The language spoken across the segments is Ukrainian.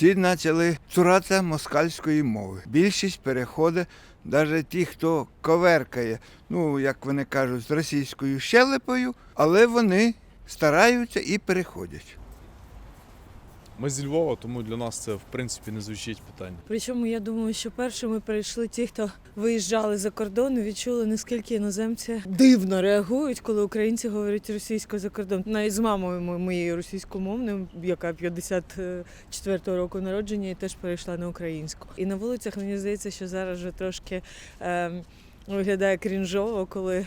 всі почали цурати москальської мови. Більшість переходить, навіть ті, хто коверкає, ну як вони кажуть, з російською щелепою, але вони стараються і переходять. Ми зі Львова, тому для нас це в принципі не звучить питання. Причому я думаю, що першими перейшли ті, хто виїжджали за кордон і відчули, наскільки іноземці дивно реагують, коли українці говорять російською за кордон. Навіть з мамою моєю російськомовною, яка 54-го року народження, і теж перейшла на українську. І на вулицях мені здається, що зараз вже трошки е, виглядає крінжово, коли.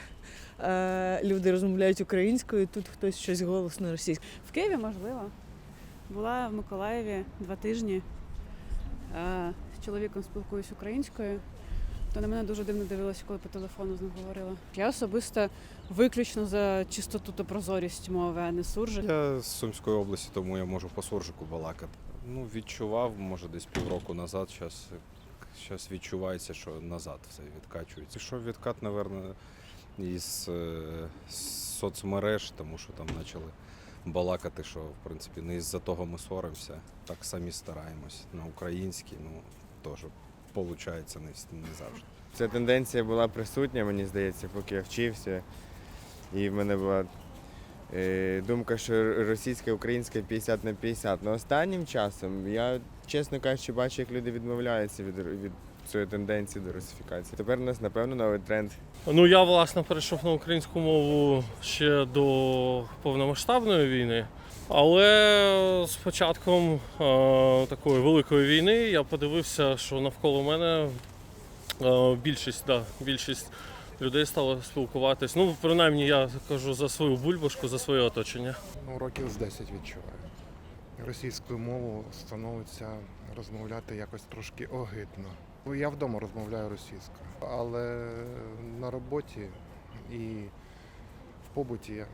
е, Люди розмовляють українською, і тут хтось щось голосно російською. В Києві можливо. Була в Миколаєві два тижні. Е, З чоловіком спілкуюсь українською, то на мене дуже дивно дивилася, коли по телефону з ним говорила. Я особисто виключно за чистоту та прозорість мови, а не суржик. Я з Сумської області, тому я можу по суржику балакати. Ну, відчував, може, десь півроку назад. Зараз, зараз відчувається, що назад все відкачується. Що відкат, напевно, із е, з соцмереж, тому що там почали балакати, що в принципі не із-за того ми соримося. Так самі стараємось. На українській, ну теж виходить не, не завжди. Ця тенденція була присутня, мені здається, поки я вчився. І в мене була е, думка, що російська українська 50 на 50. Но останнім часом я, чесно кажучи, бачу, як люди відмовляються від, від цієї тенденції до русифікації. Тепер у нас, напевно, новий тренд. Ну я власне перейшов на українську мову ще до повномасштабної війни. Але з початком е, такої великої війни я подивився, що навколо мене е, більшість, да, більшість людей стало спілкуватись. Ну, принаймні, я кажу за свою бульбашку, за своє оточення. Ну, років з 10 відчуваю. Російською мовою становиться розмовляти якось трошки огидно. Ну, Я вдома розмовляю російською, але на роботі і в побуті я е,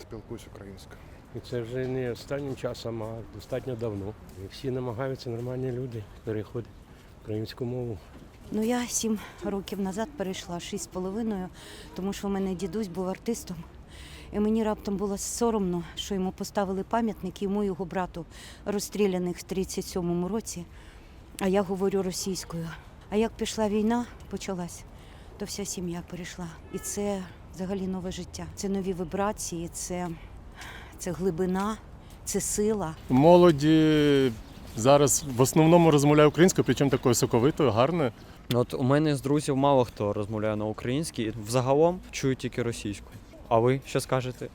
спілкуюсь українською. І це вже не останнім часом, а достатньо давно. І всі намагаються нормальні люди переходити в українську мову. Ну я сім років назад перейшла шість з половиною, тому що у мене дідусь був артистом. І мені раптом було соромно, що йому поставили пам'ятник йому і його брату, розстріляних в 37-му році. А я говорю російською. А як пішла війна, почалась, то вся сім'я перейшла. І це взагалі нове життя. Це нові вібрації, це, це глибина, це сила. Молоді зараз в основному розмовляє українською, причому такою соковитою, гарною. От у мене з друзів мало хто розмовляє на українській, взагалом чую тільки російську. А ви що скажете?